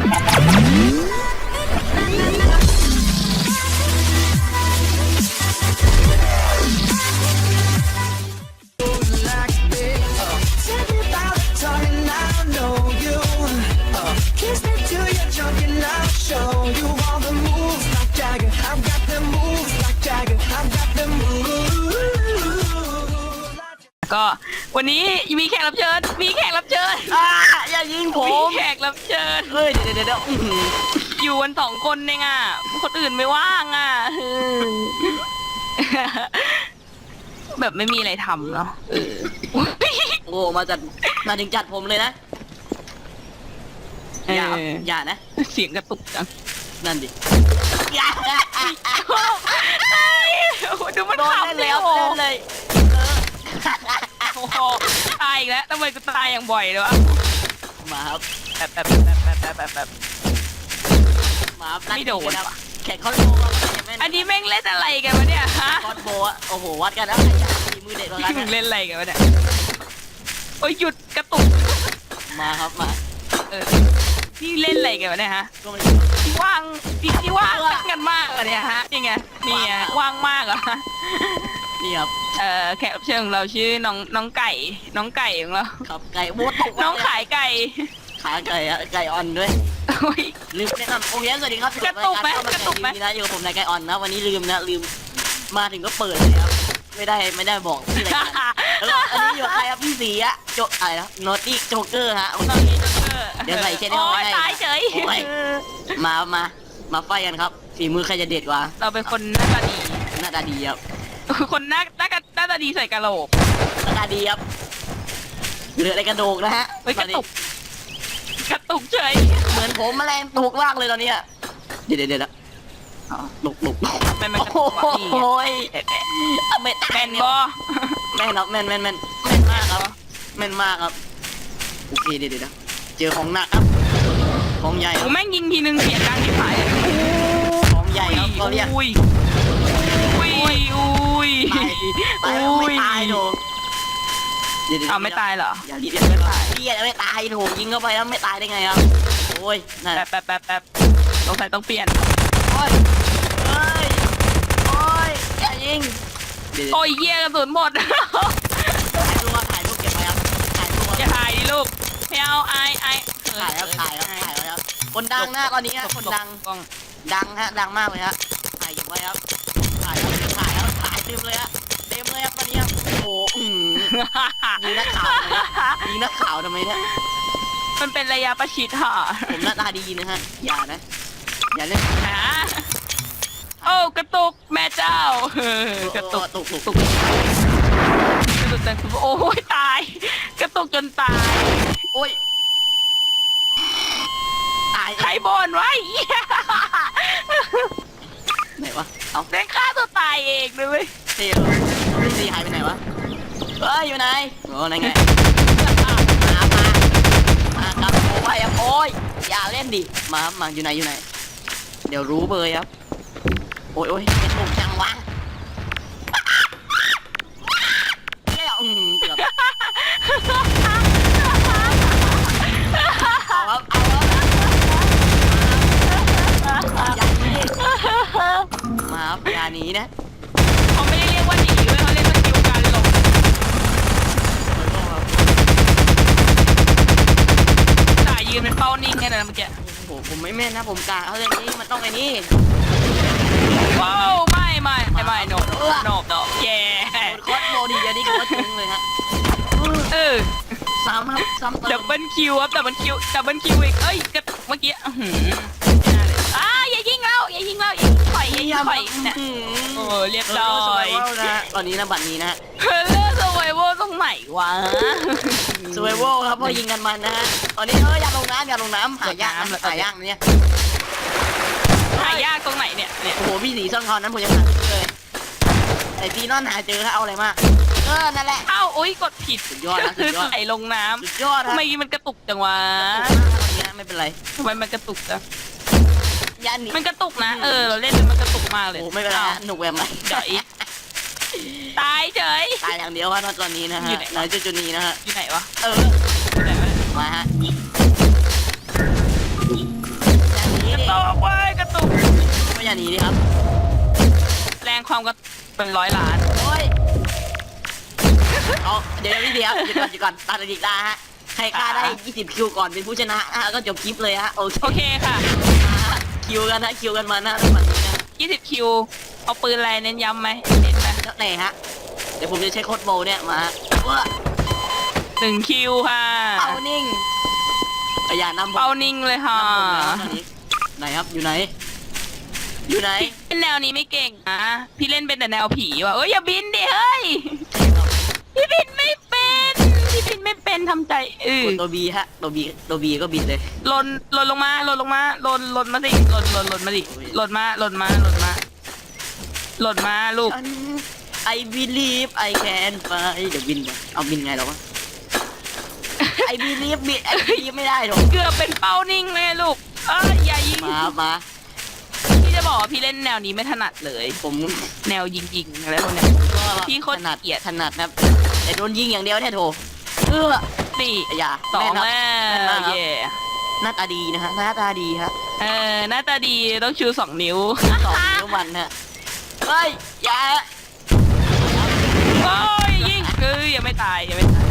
you วันนี้มีแขกรับเชิญ มีแขกรับเชิญอ่าอย่ายิงผมีมแขกรับเชิญ เฮ้ยเดี๋ยวเดี๋ยวเดี๋ยวอื้อหืออยู่กันสองคนเองอะ คนอื่นไม่ว่างอะแบบไม่มีอะไรทำเนาะเออโอ้มาจัดมาถึงจัดผมเลยนะอย่าเอออย่านะเสียงกระตุกจังนั่นดิอย่าโอ้โหดูมันโดนขำเล่นเลยแล้วโอ้โหเล่นเลย โอ้โหตายอีกแล้วทำไมกูตายอย่างบ่อยเลยวะมาครับแบบแบบแบบแบบแบบแบบแบบมาครับไม่โดน ครับว่ะแข่งเขาโลครับแม่นอันนี้แม่งเล่นอะไรกันวะเนี่ยฮะคอนโบอะโอ้โหวัดกันแล้วใครอยากมีมือเด็ดกว่ากันมึงนะเล่นอะไรกันวะเนี่ยโอ้ยหยุดกระตุกมาครับมาเออนี่เล่นอะไรกันวะเนี่ยฮะก็มันที่ว่างที่ที่ว่างกันมากเหรอเนี่ยฮะนี่ไงนี่ไงว่างมากเหรอฮะ นี่ครับเอ่อแขกรับเชิญของเราชื่อน้องน้องไก่ น้องไก่ของเรา ครับไก่โบตกน้องขายไก่ ขาไก่อะไก่อ่อนด้วย โอ้ย ลืมแนะนำโอเคสวัสดีครับกระตุกไหมอยู่บกระตุกไหมรายการข้าวมันไก่ทีวีนะอยู่กับผมนายไก่อ่อนนะ วันนี้ลืมนะลืมมาถึงก็เปิดเลยครับไม่ได้ไม่ได้บอกที่รายการแล้วก็อันนี้อยู่กับใครครับพี่สีอะโจอะไรนะโนตี้โจ๊กเกอร์ฮะวันนี้เดี๋ยวใส่เช็ดให้โอ้เขายให้ตายเฉย โอ้ย มามามาไฟกันครับฝีมือใครจะเด็ดกว่าเราเป็นคนหน้าตาดีหน้าตาดีครับ คนหน้าหน้าหน้าตาดีใส่กะโหลกหน้าตาดีครับเหลืออะไรกระโดกนะฮะเฮ้ยกตอระนนี้ตุก กระตุกเฉยเหมือนผมแมลงถูกมากเลยตอนเนี้ยเดี๋ยวเดี๋ยวเดี๋ยวหลุกหลุกแม่นมันโอ้กระตุกโหว่ะนี่ไงเม็ดแมนบอแม่นครับแม่นแม่นแม่นแม่นมากครับแม่นมากครับโอเคเดี๋ยวเดี๋ยวเดี๋ยวเจอของหนักครับของใหญ่คกูรับแม่งยิงทีนึงเสียงดังที่ผายเลยของใหญ่ครับเขาเรียกอุ้ยอุ้ยอุ้ย ตายสิตายแล้วไม่ตายโถเดี๋ยวเดี๋ยวเอาไม่ตายเหรอ อย่ารีบอย่าไม่ตายพี่อย่าไม่ตายโถยิงเข้าไปแล้วไม่ตายได้ไงครับโอ้ยนั่นแป๊บแป๊บแป๊บแป๊บสงสัยต้องเปลี่ยน โอ้ยเอ้ยโอ้ยอย่ายิงเดี๋ยวโอ้ยเยี่ยกระสุนหมด ถ่ายรูปว่าถ่ายรูปเก็บไว้ครับถ่ายรูปอย่าถ่ายดิลูกไม่เอาไอไอเออถ่ายครับถ่ายครับถ่ายไว้ครับคนดังนะตอนนี้ฮะคนดัง กล้องดังฮะ ดังมากเลยฮะถ่ายอยู่ไว้ครับถ่ายครับถ่ายครับถ่าย เต็มเลยฮะเต็มเลยครับตอนนี้ครับโอ้โหอืมยิงนักข่าวทำไมเนี่ยยิงนักข่าวทำไมเนี่ยมันเป็นระยะประชิดค่ะผมหน้าตาดีนะฮะอย่านะอย่าเล่นฮะโอ้กระตุกแม่เจ้าเออกระตุกตุกตุกตุกกระตุกจนโอ้ยตาย กระตุกจนตายโอ้ยตายใครบนไว้ไหนวะเอาเล่นฆ่าตัวตายเองเลย เว้ยเที่ยวพี่ซีหายไปไหนวะเอ้ยอยู่ไหนโอ้นั่นไงมามามาครับโอ้ยโอ้ยอย่าเล่นดิมามาอยู่ไหนอยู่ไหน เดี๋ยวรู้เบอร์ครับโอ้ยโอ้ยเป็นตุ่มจังวะเหี้ยอืมเกือบเอาครับเอาครับอย่าหนีมาครับอย่าหนีนะ เขาไม่ได้เรียกว่าหนีเว้ยเขาเรียกว่าคิวการหลบจ่ายยืนเป็นเป้า นิ่งแค่นั้นเมื่อกี้โอ้โหผมไม่แม่นนะผมกะเขาเรื่องนี้มันต้องไอ้นี่ว้าวไม่ไม่ไม่ไม่โนบโนบโนบแย่โคตรโมดีเดี๋ยวนี้ก็ว่าถึงเลยฮะเออซ้ำครับซ้ำเติดัมบเบิลคิวครับดับเบิลคิวดับเบิลคิวอีกเอ้ยกระเมื่อกี้อื้อหือไม่น่าเลยอ้าอย่ายิงเราอย่ายิงเราอย่ายิงข่อยอย่ายิงข่อยเนี่ยโอ้เรียบร้อยนะตอนนี้นะบัตรนี้นะ เฮ้ย เลือกสวายโวตรงไหนวะสวยโวครับพอยิงกันมันนะฮะ ตอนนี้เอออย่าลงน้ำอย่าลงน้ำหายากนะหายากเนี่ย หายากตรงไหนเนี่ยเนี่ยโอ้โหพี่สีซ่อนคอนนั้นผมยังหาไม่เจอเลยแต่ซีนอนหาเจอถ้าเอาอะไรมากเออนั่นแหละเอ้าอุ้ยกดผิดสุดยอดนะสุคือดยอดใส่ลงน้สุดยอดำนะทำไมมันกระตุกจังวะวันนี้ไม่เป็นไรทำไมมันกระตุกจังยันหนีมันกระตุกนะ เออเราเล่นแล้วมันกระตุกมากเลยโอ้ไม่เป็นไรอ้าวหนุกแบบไหนเดี๋ยวอีกตายเฉย ตายอย่างเดียวครับตอนนี้นะฮะอยู่ไหนหลังจุดจุดนี้นะฮะ อยู่ไหนวะเออ อยู่ไหนวะมาฮะอย่าหนีดิครับ แรงความก็เป็นร้อยล้าน โอ้ยเอาเดี๋ยวพี่เดียวหยุดก่อนหยุดก่อนตัดอีกได้ฮะ ใครฆ่าได้ 20 คิวก่อนเป็นผู้ชนะอะก็จบคลิปเลยฮะ โอเคโอเคค่ะคิวกันนะคิวกันมานะทุกวันนี้นะ20 คิว เอาปืนอะไรเน้นย้ำไหมเน้นไหม แล้วไหนฮะ เดี๋ยวผมจะใช้โค้ดโบเนี่ยมาว้าหนึ่งคิวค่ะ เป่านิ่งอย่านำผมเป้านิ่งเลยค่ะ นำผมแล้วตอนนี้ไหนครับอยู่ไหน อยู่ไหนพี่เล่นแนวนี้ไม่เก่งนะพี่เล่นเป็นแต่แนวผีว่ะเอ้ยอย่าบินดิเฮ้ย พี่บินไม่เป็น พี่บินไม่เป็นทำใจเออกดตัวบีฮะตัวบีตัวบีก็บินเลยหล่นหล่นลงมาหล่นลงมาหล่นหล่นมาสิหล่นหล่นหล่นมาสิหล่นมาหล่นมาหล่นมาหล่นมาลูก ฉัน I believe I can fly เดี๋ยวบินก่อนเอาบินไงเหรอวะ I believe บิน I believe ไม่ได้หรอกเกือบเป็นเป้านิ่งเลยลูก เอ้ยอย่ายิง มามาพี่จะบอกว่าพี่เล่นแนวนี้ไม่ถนัดเลย ผมแนวยิงยิงๆอะไรพวกเนี้ย ก็พี่โคตรถนัดเกลียด ถนัดนะครับแต่โดนยิงอย่างเดียวเนี่ยโถเออนี่อย่าสองม่นครับแล้ม่นวมากครับเย่หน้าตาดีนะฮะหน้าตาดีฮะเออหน้าตาดีต้องชูสองนิ้ว สองนิ้วมันฮะเฮ้ยอย่า ยยังไม่ตายยังไม่ตาย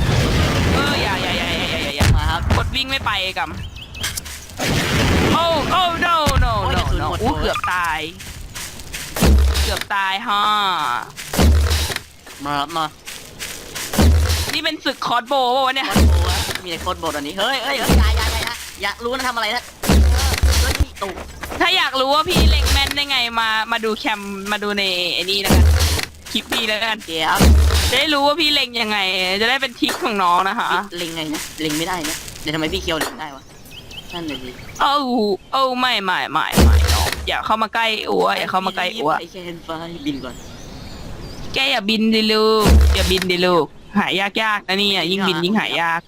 เอออย่าอย่าอย่าอย่าอย่าอย่าอย่ามาครับกดวิ่งไม่ไปกับโอ้โอ้ no no โอ้ย no กระสุน no หมดอู้ตัวเกือบตาย เกือบตายฮะมาครับมานี่เป็นศึกคอร์สโบว์ปะวะเนี่ยโคตรโบฮะมีแต่โคตรโบตอนนี้เฮ้ยเฮ้ยเฮ้ยอย่าอย่าอย่าอย่าอยากรู้นะทำอะไรนะเฮ้ยตุกถ้าอยากรู้ว่าพี่เล็งแม่นได้ไงมามาดูแคมมาดูในไอ้นี่แล้วกันคลิปนี้แล้วกันเดี๋ยว จะได้รู้ว่าพี่เล็งยังไง จะได้เป็นทริคของน้องนะคะเล็งไงนะเล็งไม่ได้นะเดี๋ยวทำไมพี่เคียวเล็งได้วะนั่นเลยดิโอ้โอ้ไม่ไม่ไม่ไม่น้องอย่าเข้ามาใกล้อัวอย่าเข้ามาใกล้อัวไอ้แคนไฟบินก่อนแกอย่าบินดิลูกอย่าบินดิลูกหายากยากนะเนี่ยยิ่งบินยิ่งหายาก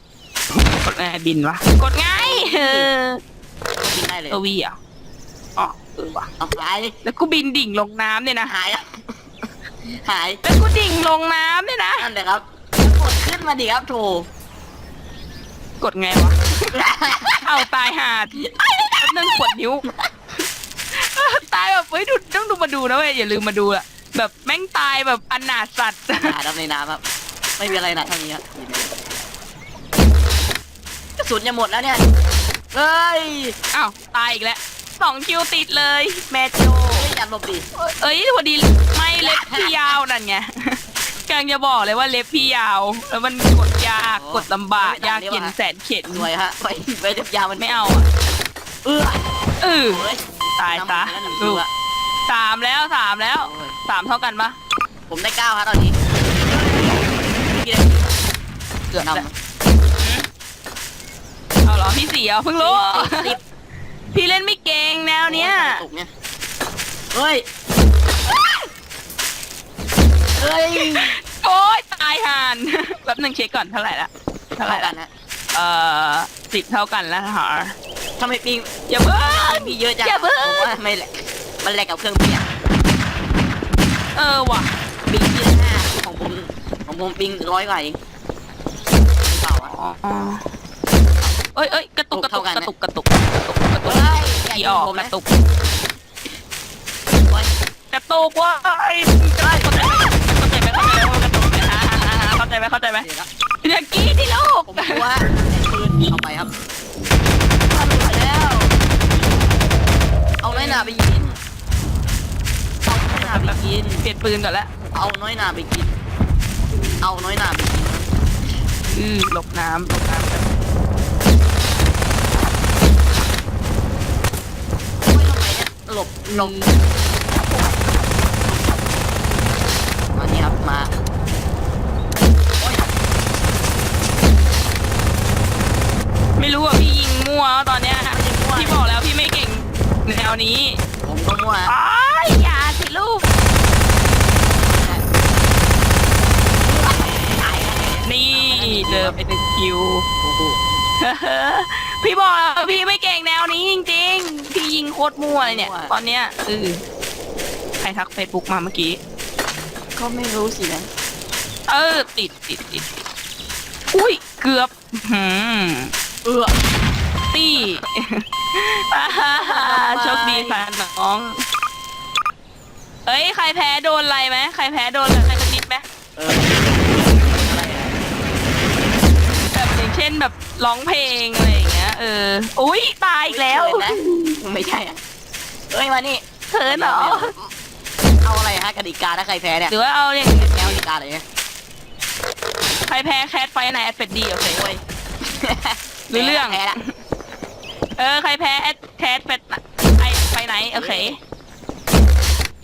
กดไงบินวะกดไงเออบินได้เลยเออวีอะอ๋อเออว่ะเอาหายแล้วกูบินดิ่งลงน้ำเนี่ยนะหายอะ หายแล้วกูดิ่งลงน้ำเนี่ยนะ นั่นเลยครับกดขึ้นมาดิครับโถกดไงวะ เอาตายหาดแป๊บนึงปวดนิ้ว ตายแบบเฮ้ยดูต้องดูมาดูนะเว้ยอย่าลืมมาดูอะแบบแม่งตายแบบอนาถสัตว์หาดับในน้ำครับ ไม่มีอะไรหนักเท่านี้ครับกระสุนจะหมดแล้วเนี่ย เฮ้ยอ้าวตายอีกแล้วสองคิวติดเลย แม่โจเฮ้ยอย่าหลบดิ เอ้ยพอดีไม่ เล็บพี่ยาวนั่นไงกำลังจะบอกเลยว่าเล็บพี่ยาว แล้วมันกดยากกดลำบากยากเย็นแสนเข็นสวยฮะไปไปเล็บยาวมันไม่เอาอะเออเออเฮ้ยตายซะนำไปแล้วหนึ่งลูตัวกสามแล้วสามแล้วโอ้ยสามเท่ากันปะผมได้เก้าครับตอนนี้พี่ได้เกือบนำแล้วเอาเหรอพี่สี่เอาเพิ่งรู้สิบพี่เล่นไม่เก่งแนวเนี้ยตกเนี่ยเฮ้ย เฮ้ยโอ๊ยตายห่านแป๊บหนึงเช็คก่อนเท่าไหร่ละเท่าไหร่กัละนฮะเอ่อสิบเท่ากันแล้วฮะทำไมปิงอย่าเพิ่งพี่เยอะจังอย่าเพิ่งผมว่าไม่แหละมันแลกกับเครื่องพี่อะเออว่ะปิงที่ห้าของผมของผมปิงร้อยกว่าเองเปล่าอะอ๋อเอ้ยเอ้ยกระตุกกระตุกเท่ากันกนะระตุกกระตุกกระตุกกระตุกเฮ้ยอย่าขี่ยิองอกผมกนะระตุกโอ๊ยกระตุกว่าไอ้เข้าใจไห ไหมเข้าใจไหมเดี๋ยวครับอย่ากรี้ที่ลูกผมกลัวแต่ปืนเอาไปครับทำไปแล้ว เอาน้อยหนาไปกิน เอาน้อยหนาไปกิน เปลี่ยนปืนก่อนละเอาน้อยหนาไปกิน เอาน้อยหนาไปกิน อือหลบน้ำหลบน้ำกันไม่ทำไมเนี่ยหลบหลบ วนี้ ผมก็มั่วอ้ยอย่าสิลูก นี่เจอไปหนึ่งคิว พี่บอกพี่ไม่เก่งแนวนี้จริงๆ พี่ยิงโคตรมั่วเลยเนี่ย ตอนเนี้ยเออใครทักเฟซบุ๊กมาเมื่อกี้ ก็ไม่รู้สินะ เออ ติดติดติดติดอุ้ย เกือบ หืม เออตี้ โชคดีค่ะน้องเอ้ย ใครแพ้โดนอะไรไหมใครแพ้โดนอะไรสักนิดไหมเอออะไรอะแบบอย่างเช่นแบบร้องเพลงอะไรอย่างเงี้ย เออ อุ้ยตายอีกแล้วเขินนะไม่ใช่อะเอ้ยมานี่ เขินเหรอ เอาอะไรฮะกติกาถ้าใครแพ้เนี่ยหรือว่าเอาอย่างแนวกติกาอะไรเนี่ยใครแพ้แคทไฟไหนแอดเป็ดดีโอเคเว้ยรู้เรื่อง แพ้ละ เออ ใครแพ้แอดแคทเป็ดไอไฟไหน โอเค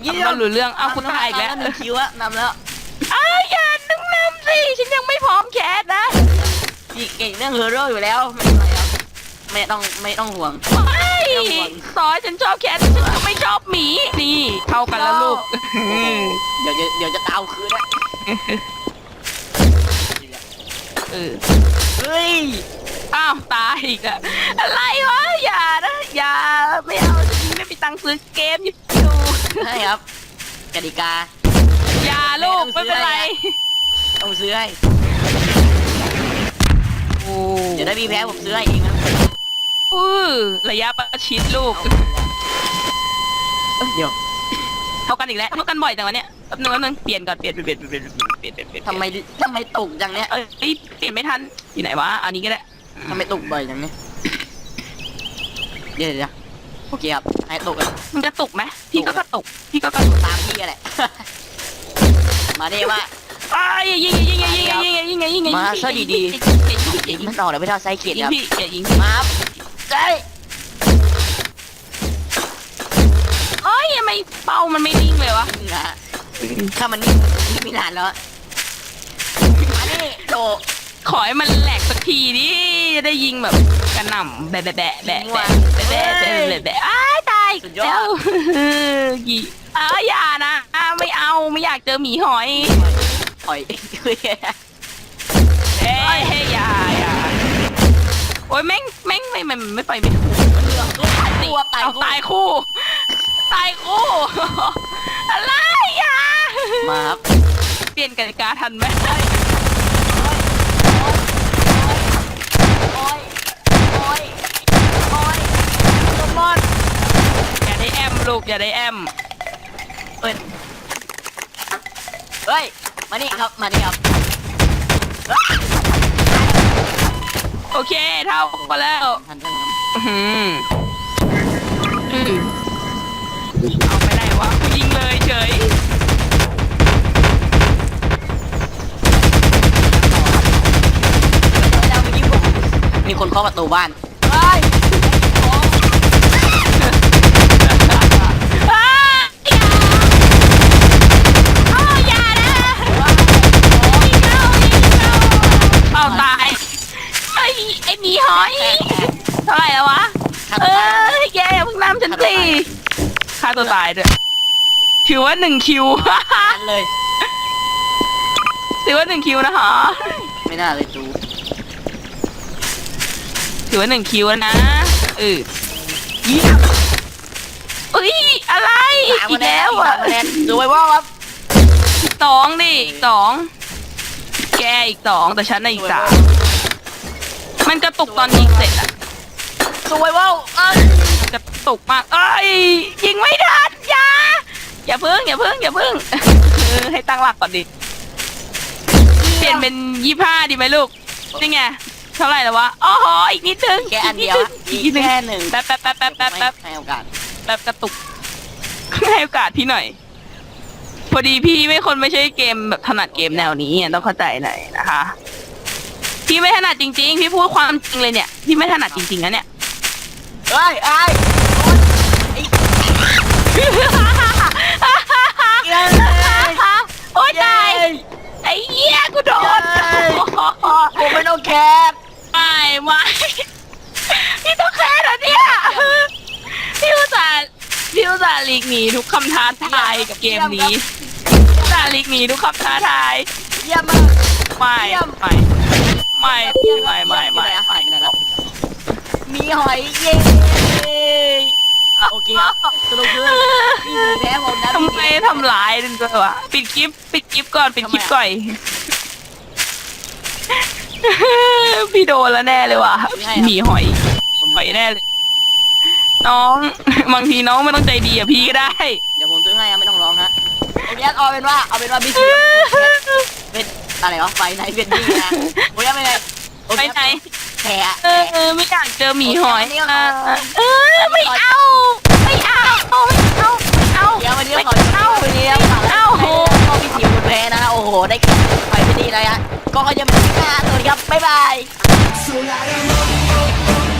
เยี่ยก็มรู้เรื่อง เอาคุณตายอีกแล้วนำหนึ่งคิวอะนำแล้วอ้าวอย่านึงนำสิ ฉันยังไม่พร้อมแคทนะพี่เก่งเรื่องเฮอร์โร่อยู่แล้วไม่เป็นไรครับไม่ต้องไม่ต้องห่วงไม่ไม่ต้องห่วงซอยฉันชอบแคทฉันก็ไม่ชอบหมี นี่เท่ากันแล้วลูก เดี๋ยวจะเดี๋ยวจะตาวคืนอะเออเฮ้ย อ้าวตายอีกอะอะไรวะอย่านะอย่าไม่เอาฉันไม่มีตังค์ซื้อเกมอยู่ใช่ครับกติกา อย่าลูกไม่เป็นไร ต้องซื้อให้โอ้เดี๋ยวได้มีแพ้ผมซื้อให้เองนะอื้อระยะประชิดลูกเอ้ยเดี๋ยวเท่ากันอีกแล้วเท่ากันบ่อยจังวะเนี่ยแป๊บนึงแป๊บนึงเปลี่ยนก่อนเปลี่ยนเปลี่ยนเปลี่ยนเปลี่ยนเปลี่ยนเปลี่ยนเปลี่ยนทำไมทำไมตกจังเนี้ยเอ้ยเปลี่ยนไม่ทันอยู่ไหนวะอันนี้ก็ได้ ทำไมตกบ่อยจังเนี้ยเดี๋ยวเดี๋ยวโอเคครับให้ตกกันมันกระตุกไหมพี่ก็กระตุก พี่ก็กระตุกตามพี่แหละ มาดิว่าอ้ายยิงยิงยิงยิงยิงยิงยิงยิงยิงยิงมาซะดีๆๆยิงมันต่อเลยไม่ต้องใช้เขียดยิงครับพี่อย่ายิงมาครับเอ้ยเอ้ยทำไมเป้ามันไม่นิ่งเลยวะนะฮะถ้ามันนี่นี่ไม่นานแล้วอะมาดิโต ขอให้มันแหลกสักทีดิจะได้ยิงแบบกระหน่ำแบะแบะแบะแบะแบะแบะแบะแบะแบะแบะอ้ายตายแล้วกี่อ้าอย่านะอ้าไม่เอาไม่อยากเจอหมีหอยถอยเอ้ยอย่าอย่าโอ้ยแม่งแม่งไม่ไม่ไม่ไปไม่ถูกตัวตายเอาตายคู่ ตายคู่ อะไรอย่ามาครับ เปลี่ยนกติกาทันไหม โอ้ยโอ้ยโอ้ยโดมอน อย่าได้แอม ลูกอย่าได้แอมเอ้ยเฮ้ย มานี่ครับ มานี่ครับ โอเค เท่ากันแล้วทันทันครับอื้อหืออืมเอาไปไหนวะกูยิงเลยเฉยแล้วเมื่อกี้ผมมีคนเคาะประตูบ้านเฮ้ย อ้าอย่าอ้าวอย่านะยิงเข้ายิงเข้าเป้าตายไอ้ไอ้ห มีหอยเท่าไหร่แล้ววะฆ่าเอตัวตายอแกอย่าเพิ่งนำฉันสิฆ่าตัวตายด้วยถือว่าหนึ่งคิวทันเลย ถือว่าหนึ่งคิวนะคะไม่น่าเลยจูถือว่าหนึ่งคิวแล้วนะเออเยี่ยมอุ้ยอะไรสามอีคะกแนนแล้วสาอะมคะแนนดูไว้ว่าครับสองดิอีกสองแกอีกสองแต่ฉันน่ะอีกสาม มันกระตุกตอนยิงเสร็จอะดูไว้ว่าเอ้ยกระตุกมากเอ้ยยิงไม่ทันอย่าอย่าเพิ่งอย่าเพิ่งอย่าเพิ่งเออให้ตั้งหลักก่อนดิเปลี่ยนเป็นยี่ห้าดีไหมลูกนี่ไงเท่าไหร่แล้ววะอ๋ออีกนิดนึงแค่อันเดียวอะอีอีกกนิดนึงแค่หนึ่งแป๊บแป๊บแป๊บแป๊บแป๊บแป๊บให้โอกาสแป๊บกระตุกให้โอกาสพี่หน่อย พอดีพี่ไม่คนไม่ใช่เกมแบบถนัดเกมแนวนี้อะต้องเข้าใจหน่อยนะคะ พี่ไม่ถนัดจริง ๆ พี่พูดความจริงเลยเนี่ย พี่ไม่ถนัดจริงๆนะเนี่ยเฮ้ยไอ้ไอ้เย้โอ๊ยตายไอ้เหี้ยกูโดนผมไม่ต้องแคปไม่ไม่พี่ต้องแค่เหรอเนี่ยพี่อุตส่าห์พี่อุตส่าห์หลีกหนีทุกคำท้าทายกับเกมนี้พี่อุตส่าห์หลีกหนีทุกคำท้าทายเยี่ยมมากไม่เยี่ยม ไม่ไม่ไม่ไม่ไม่หายไปไหนแล้วมีหอยเย้โอเคครับสรุปคือพี่แพ้ผมนะทำไมทำร้ายด้วยวะปิดคลิปปิดคลิปก่อนปิดคลิปก่อนพี่โดนแล้วแน่เลยว่ะหมีหอยหอยแน่เลย น้องบางทีน้องไม่ต้องใจดีอะพี่ก็ได้ เดี๋ยวผมซื้อให้ครับไม่ต้องร้องฮะเนี้ยเอาเป็นว่าเอาเป็นว่าพี่ซีเป็น อะไรวะไฟในเวนดี้นะโอ้ยไปไหนไปไหนแผลเออเออไม่อยากเจอหมีหอยเออเออไม่เอา ไม่เอาไม่เอาไม่เอาเดี๋ยววันนี้ไม่ขอเอาวันนี้ขอเอ้าก็พี่สิวคุณแพ้นะโอ้โหได้ไฟไม่ดีเลยฮะก็ยังไม่ได้สวัสดีครับบ๊ายบาย So light 'em